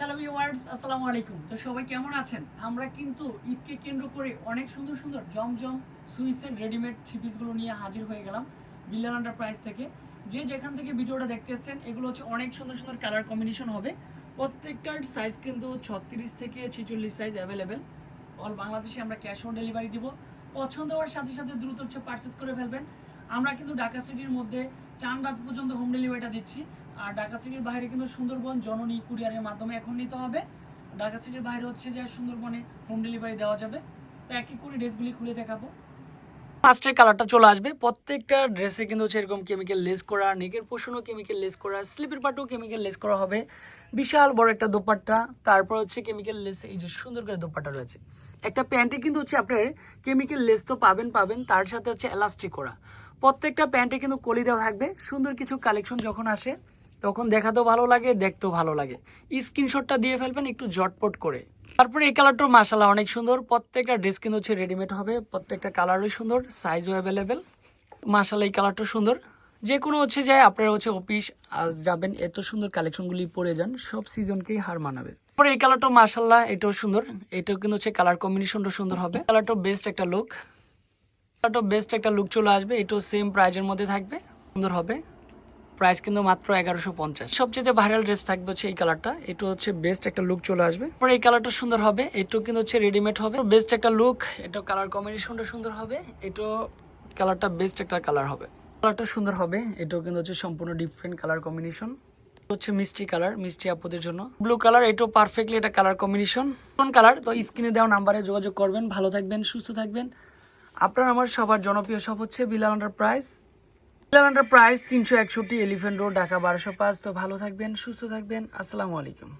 Hello viewers আসসালামু আলাইকুম। তো সবাই কেমন আছেন? আমরা কিন্তু ঈদকে কেন্দ্র করে অনেক সুন্দর সুন্দর জমজম সুইসের রেডিমেড নিয়ে হাজির হয়ে গেলাম বিলিয়ন আন্ডার প্রাইস থেকে। যে যেখান থেকে ভিডিওটা এগুলো হচ্ছে অনেক সুন্দর সুন্দর কালার কম্বিনেশন হবে। প্রত্যেকটার সাইজ কিন্তু ছত্রিশ থেকে ছিচল্লিশ সাইজ অ্যাভেলেবেল অল বাংলাদেশে আমরা ক্যাশ অন ডেলিভারি দিব। পছন্দ হওয়ার সাথে সাথে দ্রুত হচ্ছে পারচেস করে ফেলবেন। আমরা কিন্তু ঢাকা সিটির মধ্যে চান রাত পর্যন্ত হোম ডেলিভারিটা দিচ্ছি। আর ঢাকা সিটির বাইরে কিন্তু সুন্দরবন জননী কুরিয়ারের মাধ্যমে এখন নিতে হবে। ঢাকা সিটির বাইরে হচ্ছে যে সুন্দরবনে হোম ডেলিভারি দেওয়া যাবে। তো এক এক করে ড্রেসগুলি খুলে দেখাবো। ফার্স্টের কালারটা চলে আসবে। প্রত্যেকটা ড্রেসে কিন্তু হচ্ছে এরকম কেমিক্যাল লেস করা নেকের পোষণও কেমিক্যাল লেস করা স্লিপের পাটেও কেমিক্যাল লেস করা হবে। বিশাল বড় একটা দোপাট্টা। তারপর হচ্ছে কেমিক্যাল লেস এই যে সুন্দর করে দোপাট্টা রয়েছে। একটা প্যান্টে কিন্তু হচ্ছে আপনার কেমিক্যাল লেস তো পাবেন পাবেন। তার সাথে হচ্ছে এলাস্টিক করা। প্রত্যেকটা প্যান্টে কিন্তু কলি দেওয়া থাকবে। সুন্দর কিছু কালেকশন যখন আসে, তখন দেখাতেও ভালো লাগে, দেখতেও ভালো লাগে। স্ক্রিনশটটা দিয়ে ফেলবেন একটু জটপট করে। তারপরে এই কালারটাও মাসালা অনেক সুন্দর। প্রত্যেকটা ড্রেস কিন্তু হচ্ছে রেডিমেড হবে। প্রত্যেকটা কালারই সুন্দর সাইজও অ্যাভেলেবেল মাসালা এই কালারটা সুন্দর। যে কোনো হচ্ছে যায় আপনারা হচ্ছে অফিস যাবেন, এত সুন্দর কালেকশনগুলি পরে যান, সব সিজনকেই হার মানাবে। তারপরে এই কালারটাও মাসাল্লাহ এটাও সুন্দর। এটাও কিন্তু হচ্ছে কালার কম্বিনেশনটা সুন্দর হবে। কালারটাও বেস্ট একটা লুক কালারটাও বেস্ট একটা লুক চলে আসবে, এটাও সেম প্রাইজের মধ্যে থাকবে, সুন্দর হবে। প্রাইস কিন্তু মাত্র এগারোশো পঞ্চাশ। সবচেয়ে ভাইরাল ড্রেস থাকবে হচ্ছে এই কালারটা এটা হচ্ছে বেস্ট একটা লুক চলে আসবে। পরে এই কালারটা সুন্দর হবে, এটাও কিন্তু হচ্ছে রেডিমেড হবে। বেস্ট একটা লুক এটা কালার কম্বিনেশনটা সুন্দর হবে, এটাও কালারটা বেস্ট একটা কালার হবে। কালারটা সুন্দর হবে, এটাও কিন্তু হচ্ছে সম্পূর্ণ ডিফারেন্ট কালার কম্বিনেশন হচ্ছে মিষ্টি কালার মিষ্টি আপুদের জন্য। ব্লু কালার এটাও পারফেক্টলি এটা কালার কম্বিনেশন কোন কালার তো স্ক্রিনে দেওয়া নাম্বারে যোগাযোগ করবেন। ভালো থাকবেন, সুস্থ থাকবেন। আপনার আমার সবার জনপ্রিয় সব হচ্ছে Bilal under price. Bilal under price তিনশো একষট্টি এলিফেন্ট রোড, ঢাকা বারোশো পাঁচ। তো ভালো থাকবেন, সুস্থ থাকবেন। আসসালামু আলাইকুম।